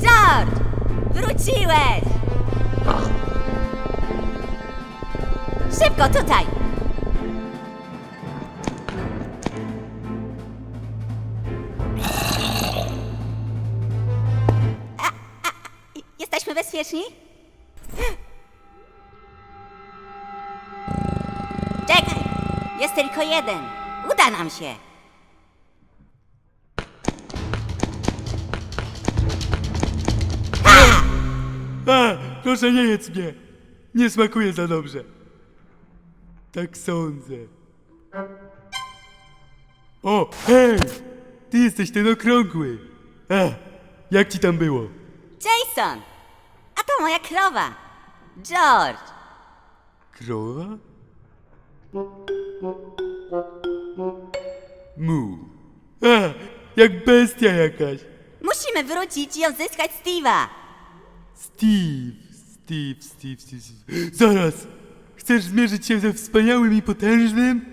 George! Wróciłeś! Szybko, tutaj! Jesteśmy bezpieczni? Jest tylko jeden. Uda nam się. A, proszę nie jedz mnie. Nie smakuje za dobrze. Tak sądzę. O, hej! Ty jesteś ten okrągły. A, jak ci tam było? Jason! A to moja krowa. George! Krowa? Mu. A, jak bestia jakaś. Musimy wrócić i odzyskać Steve'a. Steve, Steve, Steve, Steve, Steve. Zaraz! Chcesz zmierzyć się ze wspaniałym i potężnym?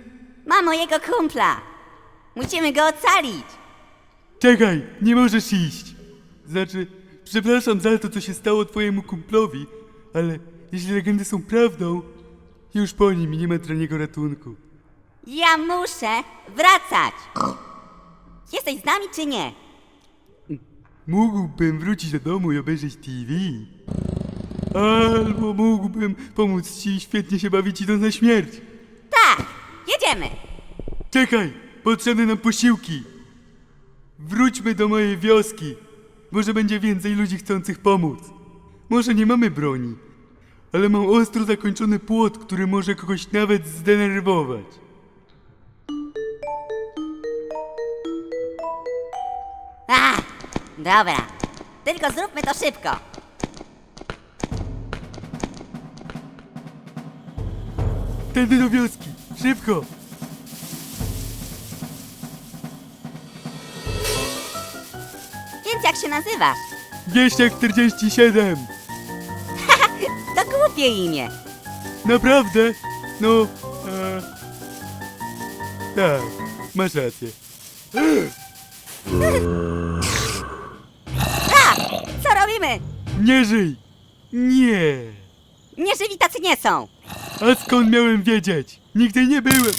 Ma mojego kumpla. Musimy go ocalić. Czekaj, nie możesz iść. Znaczy, przepraszam za to, co się stało twojemu kumplowi, ale jeśli legendy są prawdą, już po nim i nie ma dla niego ratunku. Ja muszę wracać. Jesteś z nami czy nie? Mógłbym wrócić do domu i obejrzeć TV. Albo mógłbym pomóc ci świetnie się bawić idąc na śmierć. Tak, jedziemy. Czekaj, potrzebne nam posiłki. Wróćmy do mojej wioski. Może będzie więcej ludzi chcących pomóc. Może nie mamy broni, ale mam ostro zakończony płot, który może kogoś nawet zdenerwować. A, dobra. Tylko zróbmy to szybko. Tędy do wioski, szybko! Więc jak się nazywasz? 247! Głupie imię. Naprawdę? No, e... Tak, masz rację. Co robimy? Nie żyj! Nie! Nieżywi tacy nie są. A skąd miałem wiedzieć? Nigdy nie byłem.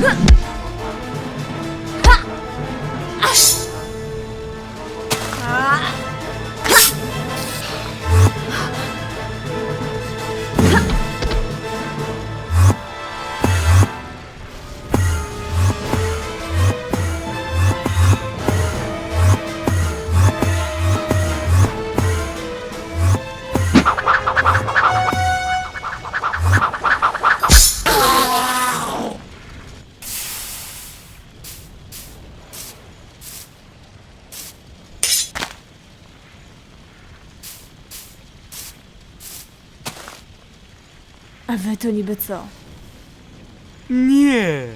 Huh. A wy to niby co? Nie!